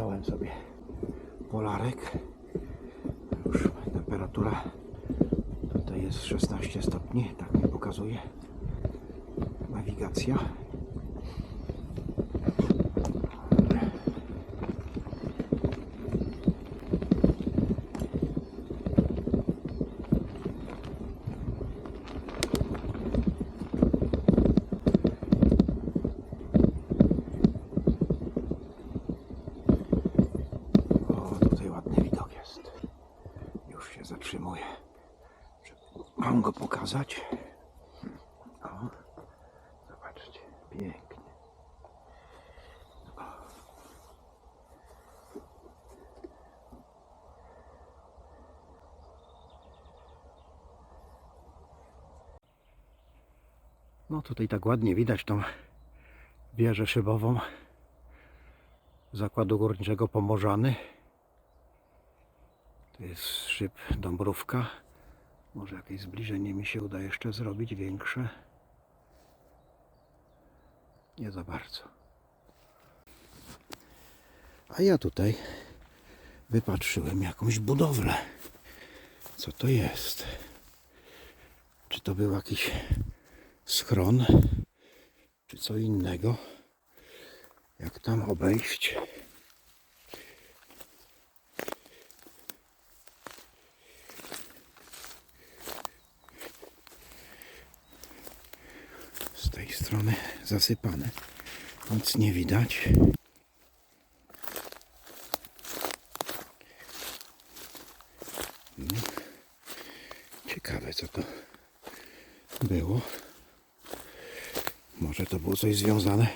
zdjąłem sobie polarek. Już temperatura tutaj jest 16 stopni, tak mi pokazuje nawigacja. O, tutaj ładny widok jest. Już się zatrzymuję. Mam go pokazać. O, zobaczcie, pięknie. O. No tutaj tak ładnie widać tą wieżę szybową Zakładu Górniczego Pomorzany. To jest szyb Dąbrówka. Może jakieś zbliżenie mi się uda jeszcze zrobić większe. Nie za bardzo. A ja tutaj wypatrzyłem jakąś budowlę. Co to jest? Czy to był jakiś schron? Czy co innego? Jak tam obejść? Z tej strony zasypane. Nic nie widać. No. Ciekawe co to było. Może to było coś związane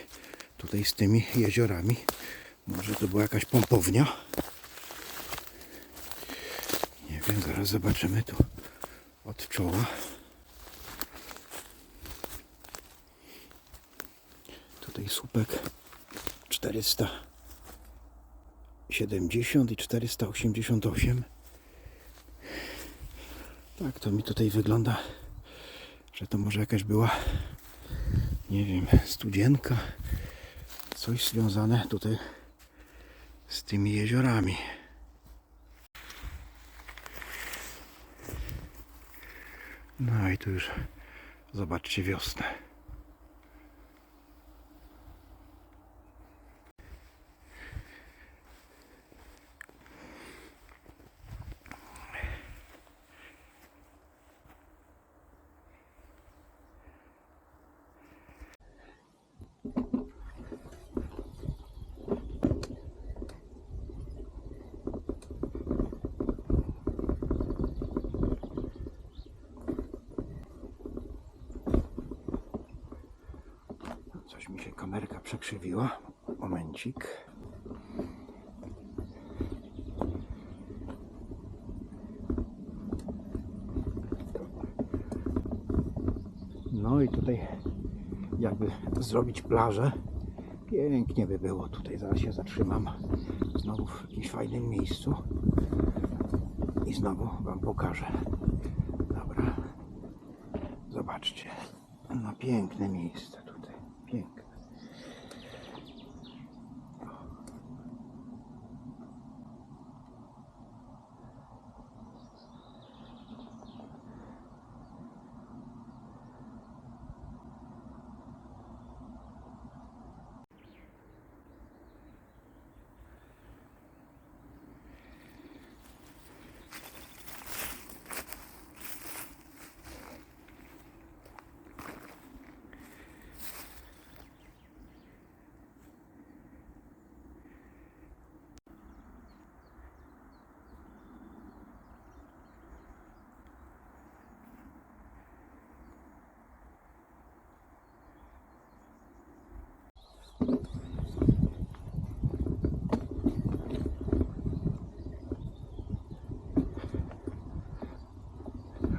tutaj z tymi jeziorami. Może to była jakaś pompownia. Nie wiem, zaraz zobaczymy tu od czoła. Tutaj słupek 470 i 488. Tak, to mi tutaj wygląda, że to może jakaś była, nie wiem, studzienka, coś związane tutaj z tymi jeziorami. No i tu już zobaczcie wiosnę. Coś mi się przekrzywiła. Momencik. No i tutaj jakby zrobić plażę. Pięknie by było. Tutaj zaraz się zatrzymam. Znowu w jakimś fajnym miejscu. I znowu Wam pokażę. Dobra. Zobaczcie. No piękne miejsce tutaj. Piękne.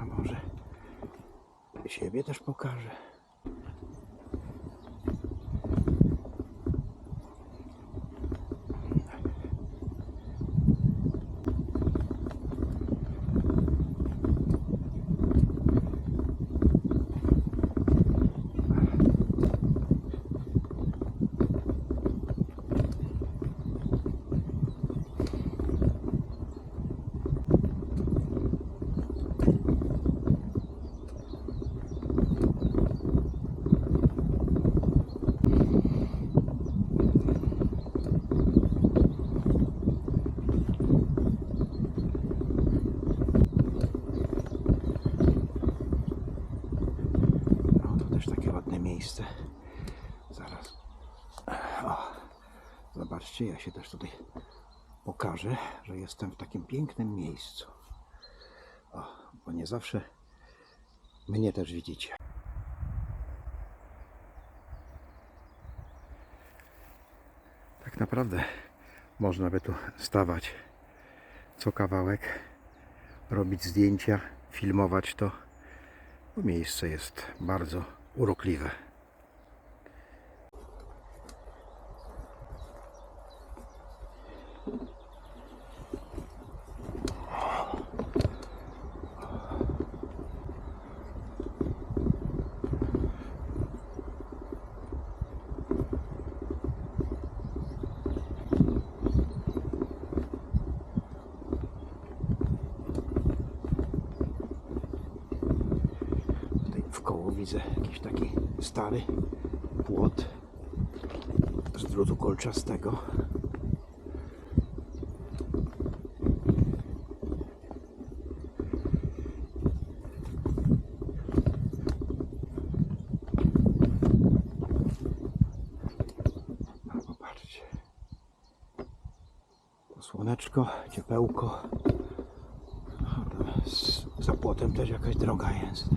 A może siebie też pokażę. Ja się też tutaj pokażę, że jestem w takim pięknym miejscu. O, bo nie zawsze mnie też widzicie. Tak naprawdę można by tu stawać co kawałek, robić zdjęcia, filmować to, bo miejsce jest bardzo urokliwe. Tutaj w koło widzę jakiś taki stary płot z drutu kolczastego. Słoneczko, ciepełko. Za płotem też jakaś droga jest.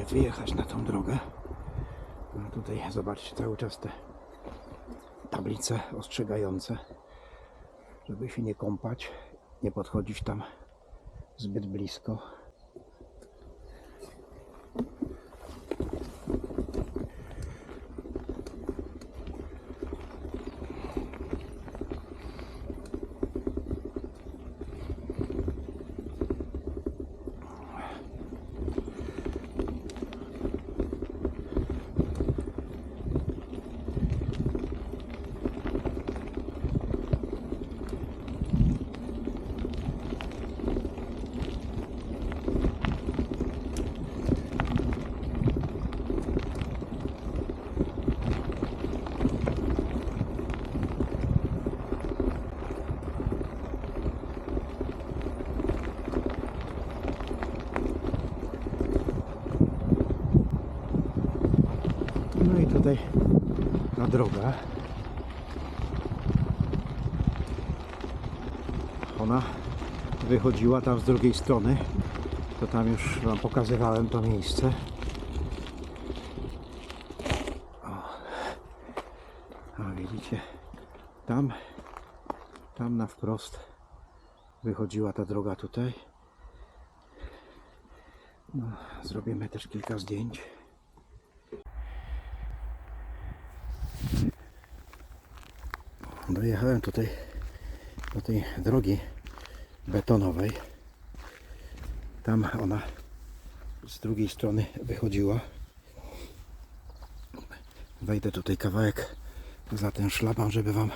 To wyjechać na tą drogę. No tutaj zobaczcie cały czas te tablice ostrzegające, żeby się nie kąpać, nie podchodzić tam zbyt blisko. No i tutaj ta droga. Ona wychodziła tam z drugiej strony. To tam już Wam pokazywałem to miejsce. A widzicie, tam, tam na wprost wychodziła ta droga tutaj. No, zrobimy też kilka zdjęć. Dojechałem tutaj do tej drogi betonowej. Tam ona z drugiej strony wychodziła. Wejdę tutaj kawałek za ten szlaban, żeby Wam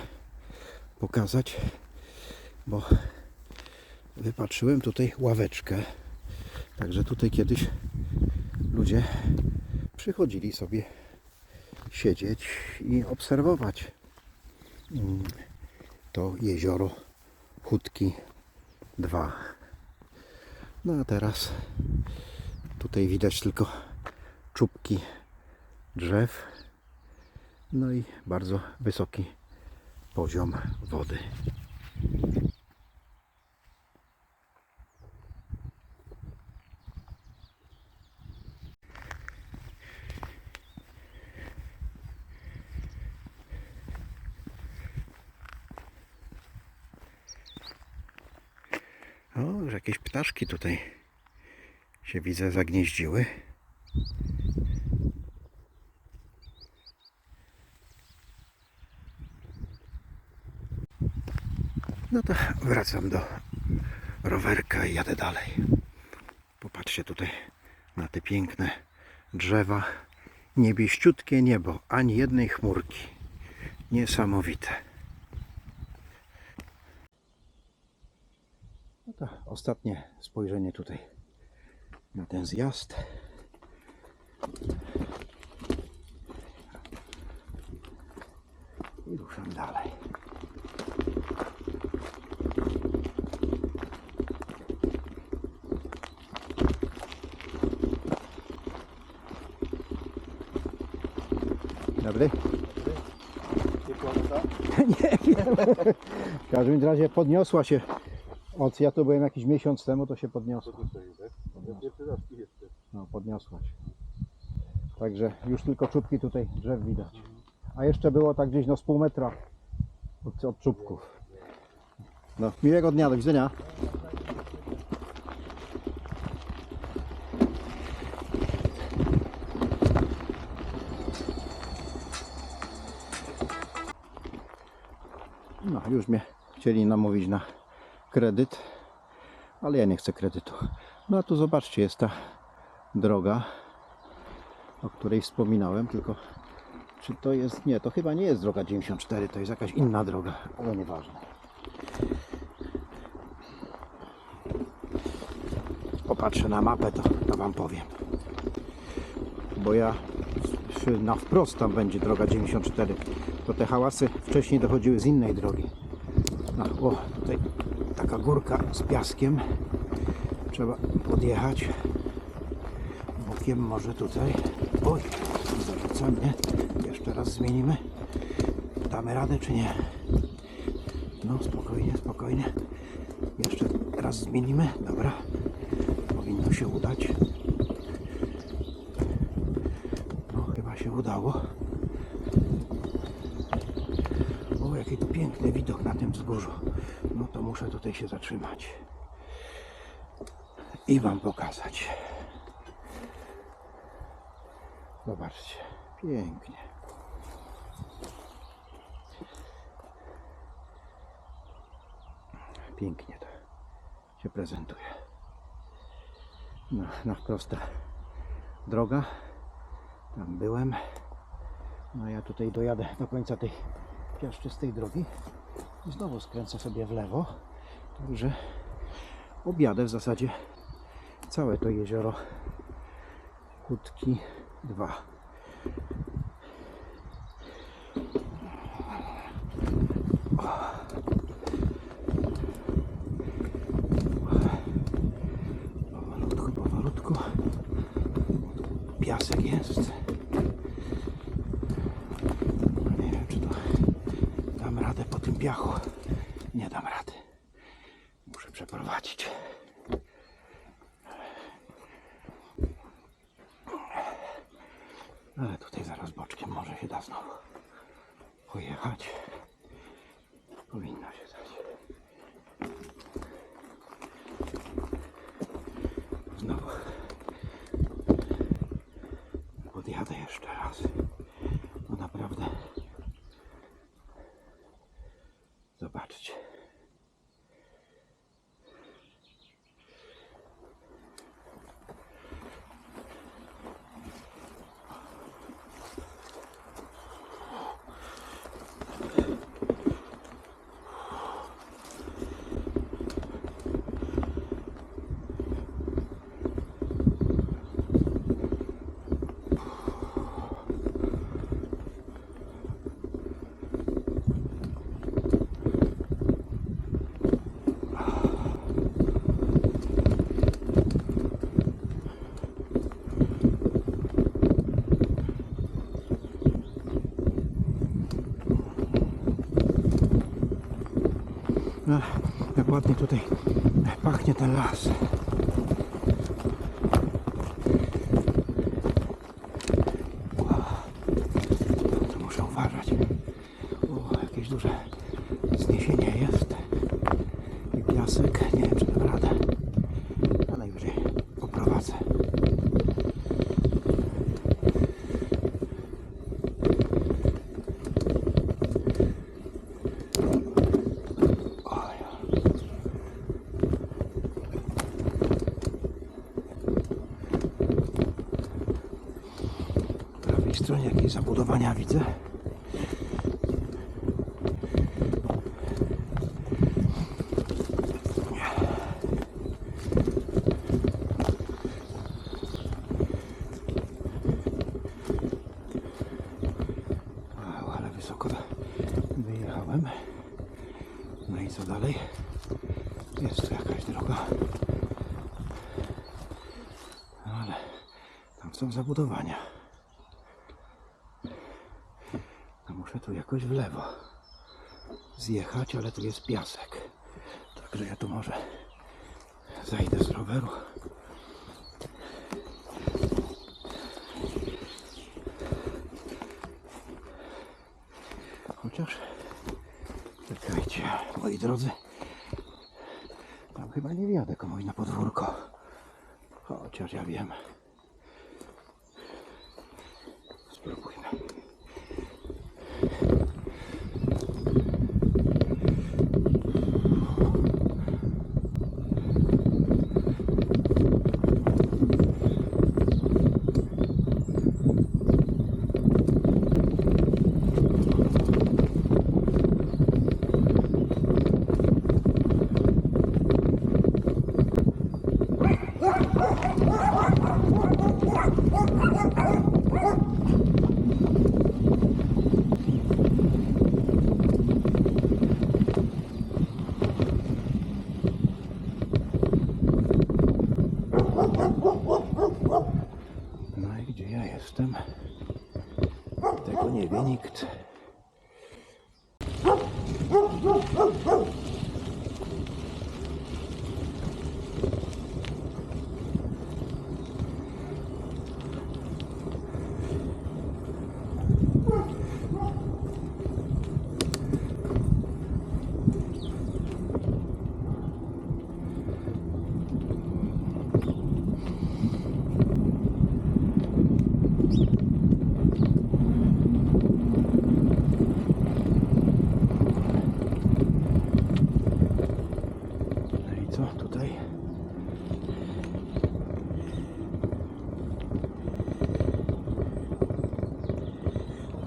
pokazać, bo wypatrzyłem tutaj ławeczkę. Także tutaj kiedyś ludzie przychodzili sobie siedzieć i obserwować to jezioro Hutki 2. No a teraz tutaj widać tylko czubki drzew. No i bardzo wysoki poziom wody. O, już jakieś ptaszki tutaj się widzę zagnieździły. No to wracam do rowerka i jadę dalej. Popatrzcie tutaj na te piękne drzewa. Niebieściutkie niebo, ani jednej chmurki. Niesamowite. To ostatnie spojrzenie tutaj na ten zjazd. I ruszam dalej. Dobry. Nie wiem. W każdym razie podniosła się. Od ja tu byłem jakiś miesiąc temu, to się podniosła. No, podniosła się. Także już tylko czubki tutaj drzew widać. A jeszcze było tak gdzieś no z pół metra od, od czubków. No, miłego dnia, do widzenia. No, już mnie chcieli namówić na kredyt, ale ja nie chcę kredytu. No a tu zobaczcie, jest ta droga, o której wspominałem, tylko czy to jest, nie, to chyba nie jest droga 94, to jest jakaś inna droga, ale nieważne. Popatrzę na mapę, to, to Wam powiem. Bo ja na wprost tam będzie droga 94, to te hałasy wcześniej dochodziły z innej drogi. No, o, tutaj taka górka z piaskiem. Trzeba podjechać. Bokiem może tutaj. Oj, zarzuca mnie. Jeszcze raz zmienimy. Damy radę czy nie? No, spokojnie, spokojnie. Jeszcze raz zmienimy. Dobra. Powinno się udać. No, chyba się udało. O, jaki tu piękny widok na tym wzgórzu. No to muszę tutaj się zatrzymać. I Wam pokazać. Zobaczcie, pięknie. Pięknie to się prezentuje. No, na prosta droga. Tam byłem. No ja tutaj dojadę do końca tej piaszczystej drogi i znowu skręcę sobie w lewo. Także objadę w zasadzie całe to jezioro Kutki 2. Powolutku, powolutku. Piasek jest. Nie wiem, czy to dam radę po tym piachu. Nie dam rady. Muszę przeprowadzić. Ale tutaj zaraz boczkiem może się da znowu pojechać. Powinno się dać. Znowu podjadę jeszcze raz. No naprawdę. Zobaczcie. Ach, ładnie tutaj pachnie ten las. Tu muszę uważać. O, jakieś duże zniesienie jest. I piasek. Nie wiem, czy dam radę. widzę. Wow, ale wysoko wyjechałem. No i co dalej? Jest tu jakaś droga. No ale tam zabudowania. No muszę tu jakoś w lewo zjechać, ale tu jest piasek. Także ja tu może zajdę z roweru. Chociaż czekajcie, moi drodzy. Tam chyba nie wjadę komuś na podwórko. Chociaż ja wiem. Spróbujmy. No i gdzie ja jestem? Tego nie wie nikt. Co tutaj?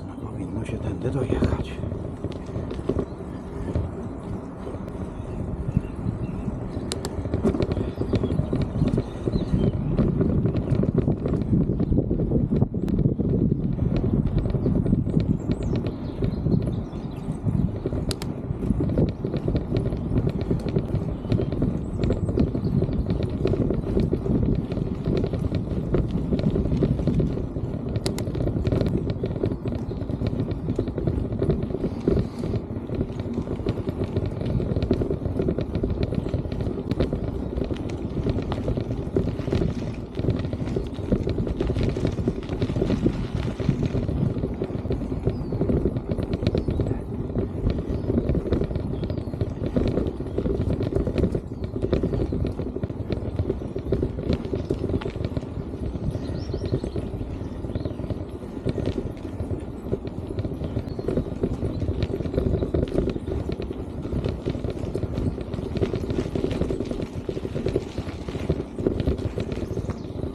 No powinno się tędy dojechać.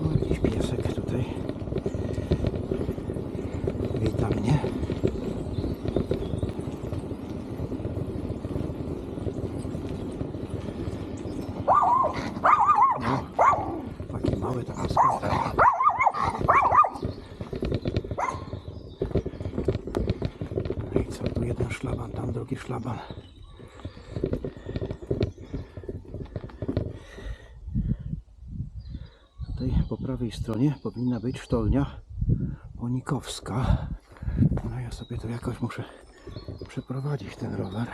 O, jakiś piesek tutaj. Wita mnie. No, taki mały, taka skąta. No i co, tu jeden szlaban, tam drugi szlaban. Po prawej stronie powinna być sztolnia Onikowska. No ja sobie tu jakoś muszę przeprowadzić ten rower.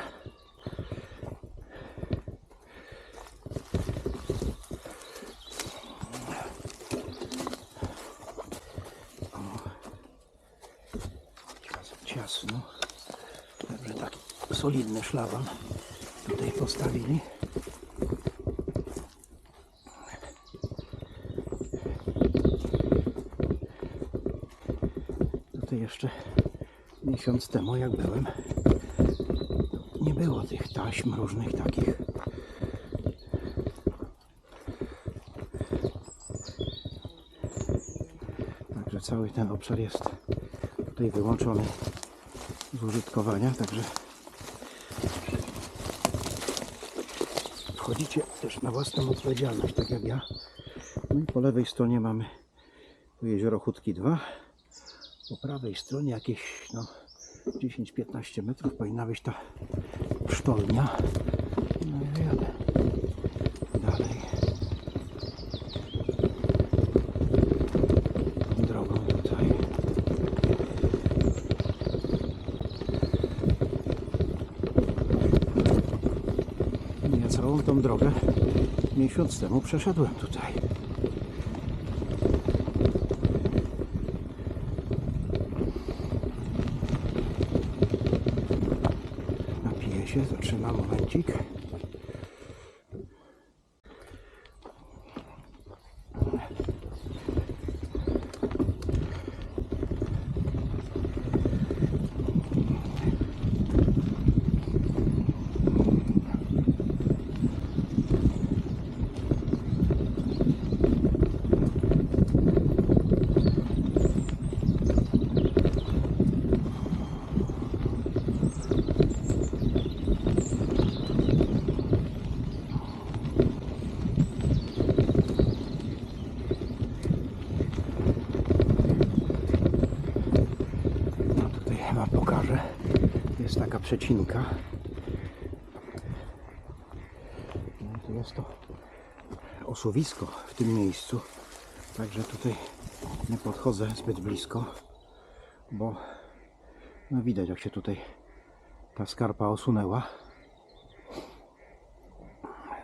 Cias- Ciasno. Dobrze, taki solidny szlaban tutaj postawili. Tutaj jeszcze miesiąc temu jak byłem nie było tych taśm różnych takich Także cały ten obszar jest tutaj wyłączony z użytkowania, także wchodzicie też na własną odpowiedzialność, tak jak ja. No i po lewej stronie mamy jezioro Chudki 2. Po prawej stronie jakieś no, 10-15 metrów powinna być ta sztolnia. No i jadę dalej. Drogą tutaj. Ja całą tą drogę miesiąc temu przeszedłem tutaj. Się, zatrzymam momencik. No tutaj chyba pokażę. Jest taka przecinka. No jest to osuwisko w tym miejscu. Także tutaj nie podchodzę zbyt blisko, bo no widać jak się tutaj ta skarpa osunęła.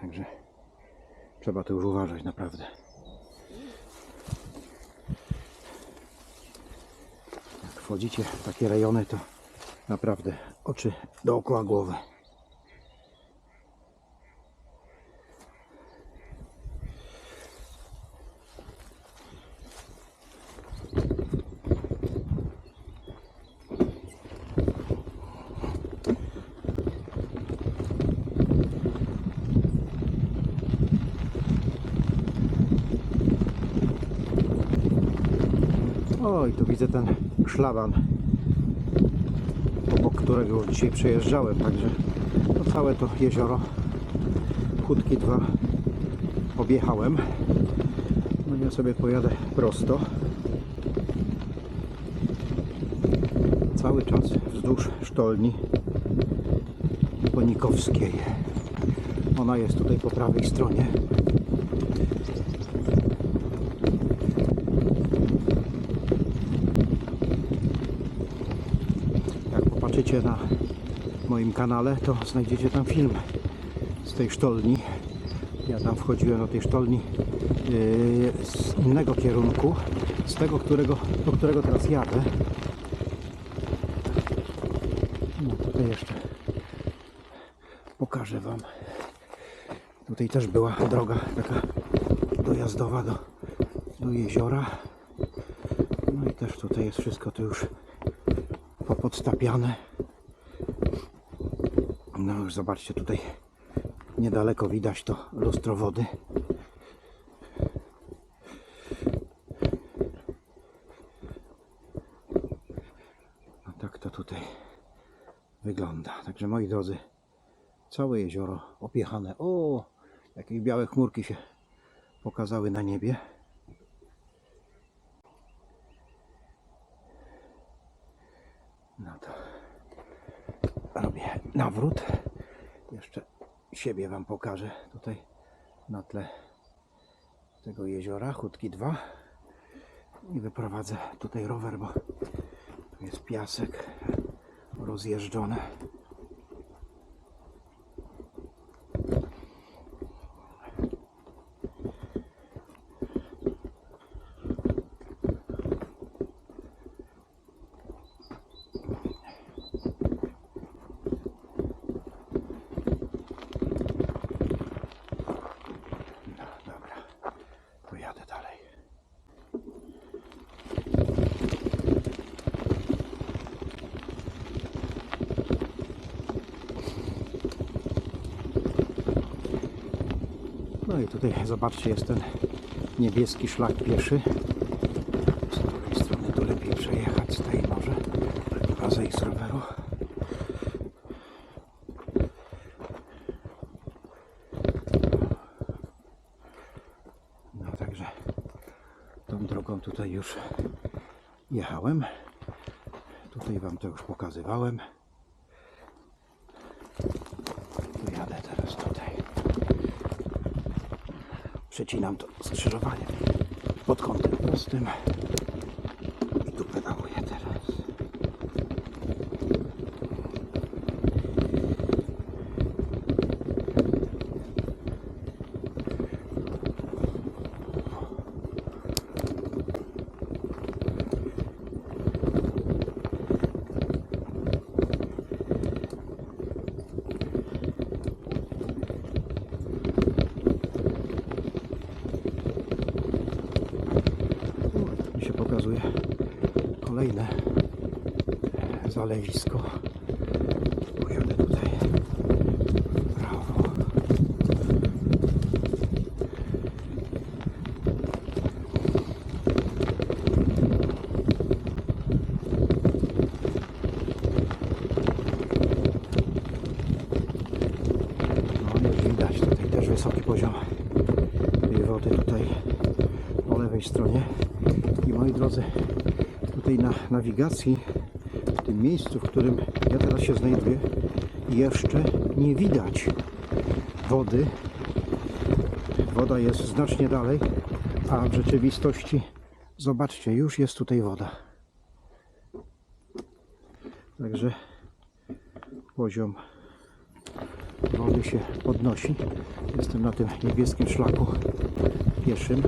Także trzeba to już uważać naprawdę. Jak wchodzicie w takie rejony, to naprawdę oczy dookoła głowy. Oj, tu widzę ten szlaban, obok którego dzisiaj przejeżdżałem, także no całe to jezioro Chudki 2 objechałem. No ja sobie pojadę prosto. Cały czas wzdłuż sztolni Ponikowskiej. Ona jest tutaj po prawej stronie. Na moim kanale, to znajdziecie tam film z tej sztolni. Ja tam wchodziłem do tej sztolni yy, z innego kierunku, z tego, którego, do którego teraz jadę. No tutaj jeszcze pokażę Wam. Tutaj też była droga taka dojazdowa do, do jeziora. No i też tutaj jest wszystko to już popodstapiane. No już zobaczcie tutaj niedaleko widać to lustro wody. No tak to tutaj wygląda. Także moi drodzy, całe jezioro opiechane. O, jakieś białe chmurki się pokazały na niebie. No to robię nawrót. Jeszcze siebie Wam pokażę tutaj na tle tego jeziora, Chudki 2. I wyprowadzę tutaj rower, bo tu jest piasek rozjeżdżony. No i tutaj zobaczcie, jest ten niebieski szlak pieszy. Z której strony tu lepiej przejechać, z tej może. Chyba zejść z roweru. No także tą drogą tutaj już jechałem. Tutaj Wam to już pokazywałem. Przecinam to skrzyżowanie pod kątem prostym. I tu pedałuję teraz. Tu mi się pokazuje kolejne zalewisko. Pojadę tutaj w prawo. No już widać tutaj też wysoki poziom tej wody tutaj po lewej stronie. I moi drodzy, tutaj na nawigacji, tym miejscu, w którym ja teraz się znajduję, jeszcze nie widać wody. Woda jest znacznie dalej, a w rzeczywistości, zobaczcie, już jest tutaj woda. Także poziom wody się podnosi. Jestem na tym niebieskim szlaku pieszym.